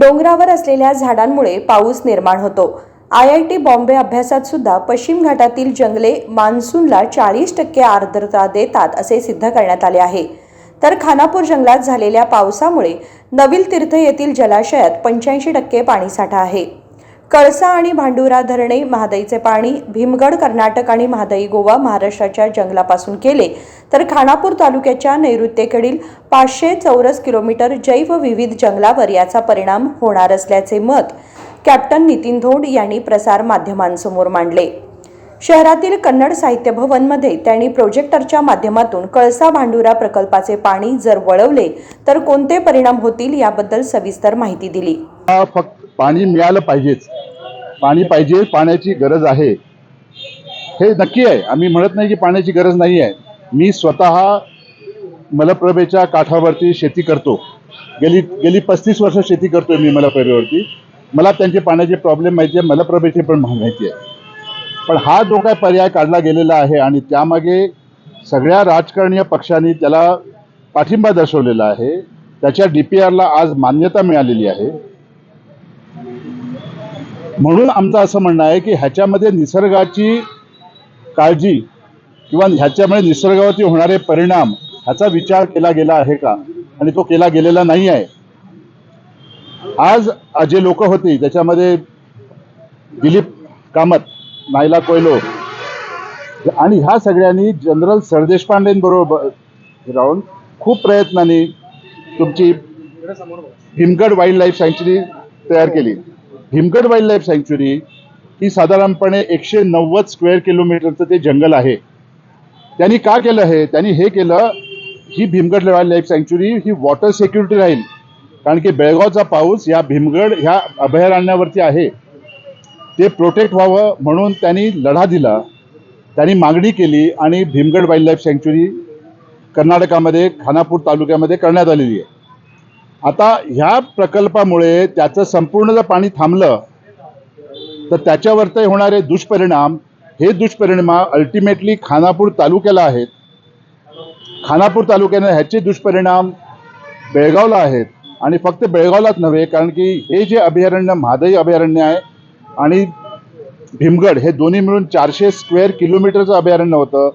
डोंगरावर असलेल्या झाडांमुळे पाऊस निर्माण होतो. आय आय टी बॉम्बे अभ्यासात सुद्धा पश्चिम घाटातील जंगले मान्सूनला चाळीस टक्के आर्द्रता देतात असे सिद्ध करण्यात आले आहे. तर खानापूर जंगलात झालेल्या पावसामुळे नवील तीर्थ येथील जलाशयात पंच्याऐंशी टक्के पाणीसाठा आहे. कळसा आणि भांडुरा धरणे महादईचे पाणी भीमगड कर्नाटक आणि महादई गोवा महाराष्ट्राच्या जंगलापासून केले. तर खानापूर तालुक्याच्या नैऋत्येकडील पाचशे चौरस किलोमीटर जैवविविध जंगलावर याचा परिणाम होणार असल्याचे मत कॅप्टन नितीन धोंड यांनी प्रसार माध्यमांसमोर मांडले. शहरातील कन्नड साहित्य भवनमध्ये त्यांनी प्रोजेक्टरच्या माध्यमातून कळसा भांडुरा प्रकल्पाचे पाणी जर वळवले तर कोणते परिणाम होतील याबद्दल सविस्तर माहिती दिली. फक्त पाणी मिळालं पाहिजेच. पाणी पाहिजे पाण्याची गरज आहे. हे नक्की आहे. आम्ही म्हणत नाही की पाण्याची गरज नाही आहे. मी स्वतः मलप्रभेच्या काठावरती शेती करतो. गेली गेली पस्तीस वर्ष शेती करतोय मी मलप्रभेवरती. मला त्यांचे पाण्याचे प्रॉब्लेम माहिती आहे मलप्रभेचे पण माहिती आहे पण हा जो काय पर्याय काढला गेलेला आहे आणि त्यामागे सगळ्या राजकारणीय पक्षांनी त्याला पाठिंबा दर्शवलेला आहे त्याच्या डी पी आरला आज मान्यता मिळालेली आहे. म्हणून आमचं असं म्हणणं आहे की ह्याच्यामध्ये निसर्गाची काळजी किंवा ह्याच्यामुळे निसर्गावरती होणारे परिणाम ह्याचा विचार केला गेला आहे का? आणि तो केला गेलेला नाही आहे. आज जे लोक होती त्याच्यामध्ये दिलीप कामत नायला कोयलो आणि ह्या सगळ्यांनी जनरल सरदेशपांडेंबरोबर राहून खूप प्रयत्नांनी तुमची भीमगड वाईल्ड लाईफ सँक्च्युरी तयार केली. भीमगड वाईल्ड लाईफ सँक्च्युरी ही साधारणपणे एकशे नव्वद स्क्वेअर किलोमीटरचं ते जंगल आहे. त्यांनी का केलं हे? त्यांनी हे केलं ही भीमगड वाईल्ड लाईफ सँक्च्युरी ही वॉटर सिक्युरिटी राहील कारण की बेळगावचा पाऊस या भीमगड ह्या अभयारण्यावरती आहे. ते प्रोटेक्ट व्हावं म्हणून त्यांनी लढा दिला. त्यांनी मागणी केली आणि भीमगड वाईल्ड लाईफ सँक्च्युरी कर्नाटकामध्ये खानापूर तालुक्यामध्ये करण्यात आलेली आहे. आता ह्या प्रकल्पामुळे त्याचं संपूर्ण जर पाणी थांबलं तर त्याच्यावरती होणारे दुष्परिणाम हे दुष्परिणाम अल्टिमेटली खानापूर तालुक्याला आहेत. खानापूर तालुक्याने ह्याचे दुष्परिणाम बेळगावला आहेत. आणि फक्त बेळगावलाच नव्हे कारण की हे जे अभयारण्य महादई अभयारण्य आहे आणि भीमगड हे दोन्ही मिळून चारशे स्क्वेअर किलोमीटरचं अभयारण्य होतं.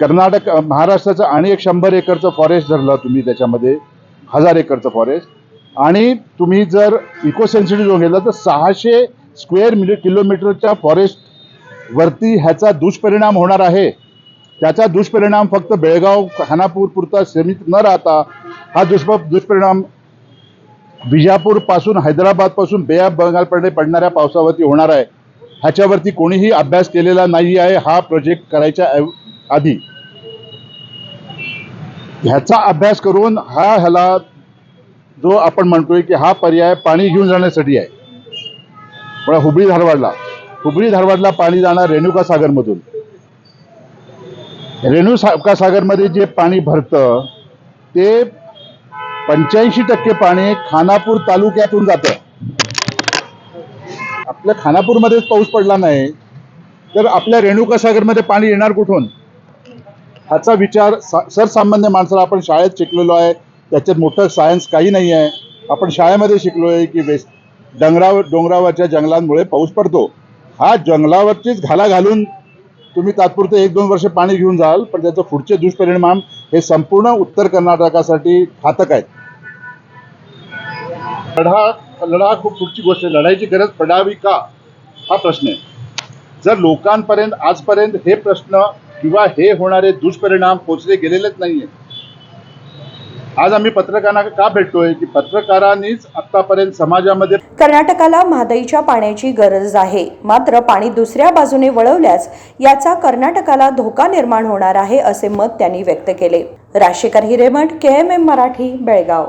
कर्नाटक महाराष्ट्राचं आणि एक शंभर एकरचं फॉरेस्ट धरलं तुम्ही त्याच्यामध्ये. हजार एकरचं फॉरेस्ट आणि तुम्ही जर इको सेन्सिटिव्ह झोन घेतला तर सहाशे स्क्वेअर मिली किलोमीटरच्या फॉरेस्ट वरती ह्याचा दुष्परिणाम होणार आहे. त्याचा दुष्परिणाम फक्त बेळगाव खानापूर पुरता सीमित न राहता हा दुष्प दुष्परिणाम विजापूरपासून हैदराबादपासून बे ऑफ बंगालपर्यंत पडणाऱ्या पावसावरती होणार आहे. ह्याच्यावरती कोणीही अभ्यास केलेला नाही आहे हा प्रोजेक्ट करायच्या आधी ह्याचा अभ्यास करून हा ह्याला जो आपण म्हणतोय की हा पर्याय पाणी घेऊन जाण्यासाठी आहे. पण हुबळी धारवाडला. हुबळी धारवाडला पाणी जाणार रेणुका सागरमधून रेणुका सागरमध्ये जे पाणी भरतं ते पंच्याऐंशी टक्के पाणी खानापूर तालुक्यातून जातं. आपल्या खानापूरमध्येच पाऊस पडला नाही तर आपल्या रेणुका सागरमध्ये पाणी येणार कुठून? ह्याचा विचार सा- सर्वसामान्य माणसाला आपण शाळेत शिकलेलो आहे. त्याच्यात मोठं सायन्स काही नाही आहे. आपण शाळेमध्ये शिकलो आहे की वेस्ट डोंगरावर डोंगरावरच्या जंगलांमुळे पाऊस पडतो. हा जंगलावरचीच घाला घालून तुम्ही तात्पुरते एक दोन वर्ष पाणी घेऊन जाल पण त्याचे पुढचे दुष्परिणाम हे संपूर्ण उत्तर कर्नाटकासाठी घातक आहेत. लढा लढा खूप पुढची गोष्ट आहे. लढाईची गरज पडावी का? हा प्रश्न आहे. जर लोकांपर्यंत आजपर्यंत हे प्रश्न किंवा हे होणारे दुष्परिणाम पोचले गेलेलेच नाहीये. आज आम्ही पत्रकारांना का भेटतोय? की पत्रकारांनीच आतापर्यंत समाजामध्ये कर्नाटकाला महादईच्या पाण्याची गरज आहे. मात्र पाणी दुसऱ्या बाजूने वळवल्यास याचा कर्नाटकाला धोका निर्माण होणार आहे असे मत त्यांनी व्यक्त केले. Rashikar Hiremath K M M Marathi Belgaum.